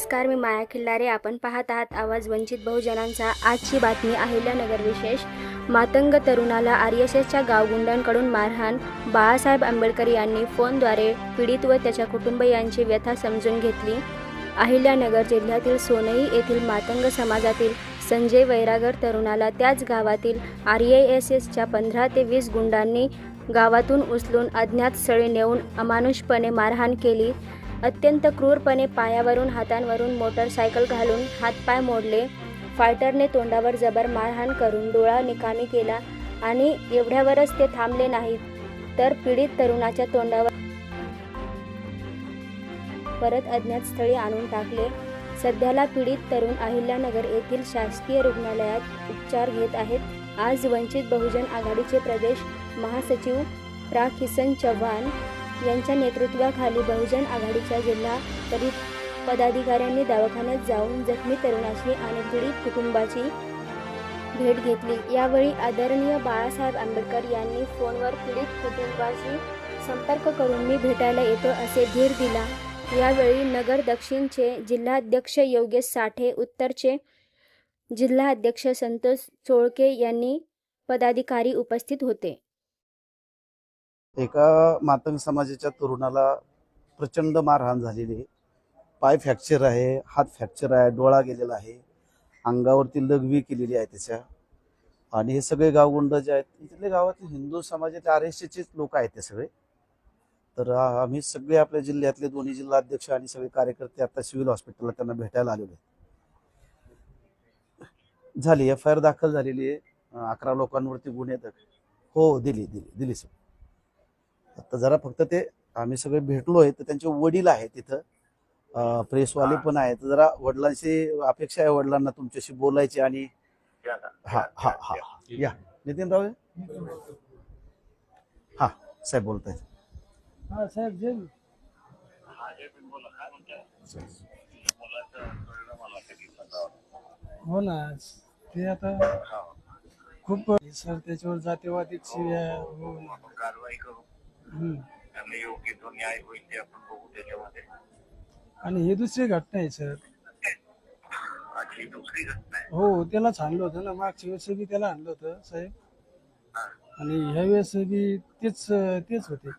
नमस्कार मी माया खिल्लारे. आपण पाहत आहात आवाज वंचित बहुजनांचा. आजची बातमी अहिल्यानगर विशेष. मातंग तरुणाला आर एस एसच्या गावगुंडांकडून मारहाण. बाळासाहेब आंबेडकर यांनी फोनद्वारे पीडित व त्याच्या कुटुंबियांची व्यथा समजून घेतली. अहिल्यानगर जिल्ह्यातील सोनई येथील मातंग समाजातील संजय वैरागर तरुणाला त्याच गावातील आर एस एसच्या पंधरा ते वीस गुंडांनी गावातून उचलून अज्ञात स्थळी नेऊन अमानुषपणे मारहाण केली. अत्यंत क्रूरपणे पायावरून हातांवरून मोटरसायकल घालून हातपाय मोडले. फायटरने तोंडावर जबर मारहाण करून डोळा निकामी केला आणि एवढ्यावरच ते थांबले नाहीत तर पीडित तरुणाच्या तोंडावर परत अज्ञात स्थळी आणून टाकले. सध्याला पीडित तरुण अहिल्यानगर येथील शासकीय रुग्णालयात उपचार घेत आहेत. आज वंचित बहुजन आघाडीचे प्रदेश महासचिव प्रा किसन चव्हाण यांच्या नेतृत्वाखाली बहुजन आघाडीच्या जिल्हा परि पदाधिकाऱ्यांनी दवाखान्यात जाऊन जखमी तरुणाची आणि पीडित कुटुंबाची भेट घेतली. यावेळी आदरणीय बाळासाहेब आंबेडकर यांनी फोनवर पीडित कुटुंबाशी संपर्क करून मी भेटायला येतो असे धीर दिला. यावेळी नगर दक्षिणचे जिल्हाध्यक्ष योगेश साठे उत्तरचे जिल्हाध्यक्ष संतोष चोळके यांनी पदाधिकारी उपस्थित होते. एका मातंग समाजाच्या तरुणाला प्रचंड मारहाण झालेली आहे. पाय फ्रॅक्चर आहे हात फ्रॅक्चर आहे डोळा गेलेला आहे अंगावरती लघवी केलेली आहे त्याच्या. आणि हे सगळे गावगुंड जे आहेत तिथले गावातील हिंदू समाजाचे आर एस एसचेच लोक आहेत ते सगळे. तर आम्ही सगळे आपल्या जिल्ह्यातले दोन्ही जिल्हाध्यक्ष आणि सगळे कार्यकर्ते आता सिव्हिल हॉस्पिटलला त्यांना भेटायला आलेले आहेत. झाली एफ आय आर दाखल झालेली आहे. अकरा लोकांवरती गुन्हे हो, हो दिली दिली दिली सर. आता जरा फक्त ते आम्ही सगळे भेटलो आहे तर त्यांचे वडील आहेत तिथं प्रेसवाले पण आहेत. जरा वडिलांची अपेक्षा आहे वडिलांना तुमच्याशी बोलायची आणि हा हा हा. या. नितीन राव हा साहेब बोलतायत हा साहेब जे हो ना ते आता खूप सर त्याच्यावर ना. कारवाई करू. त्यांना योग्य तो न्याय होईल ते आपण बघू त्याच्यामध्ये. आणि ही दुसरी घटना आहे सर. अशी दुसरी घटना आहे. हो त्यालाच आणलं होतं ना. मागच्या वेळेस बी त्याला आणलं होतं साहेब. आणि ह्या वेळेस बी तेच तेच होते.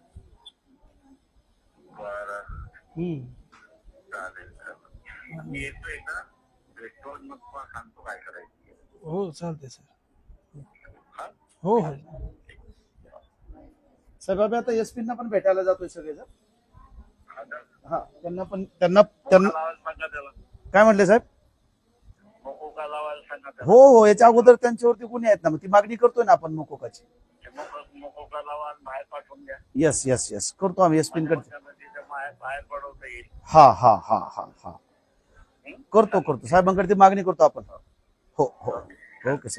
बरं. हम्म. चालेल चालेल. मी येतोय ना? भेटतो आणि मग तुम्हाला सांगतो काय करायचं. हो चालते सर. हा? हो हो. साहेब आता एस ना पण भेटायला जातोय सगळेजण. हा त्यांना पण त्यांना त्यांना काय म्हटले साहेब? हो हो याच्या अगोदर त्यांच्यावरती गुन्हे आहेत ना मग ती मागणी करतोय ना आपण मोकोकाची. येस येस येस करतो आम्ही एस पिनकडे. हा हा हा हा हा. करतो करतो. साहेबांकडे ती मागणी करतो आपण. हो हो. ओके.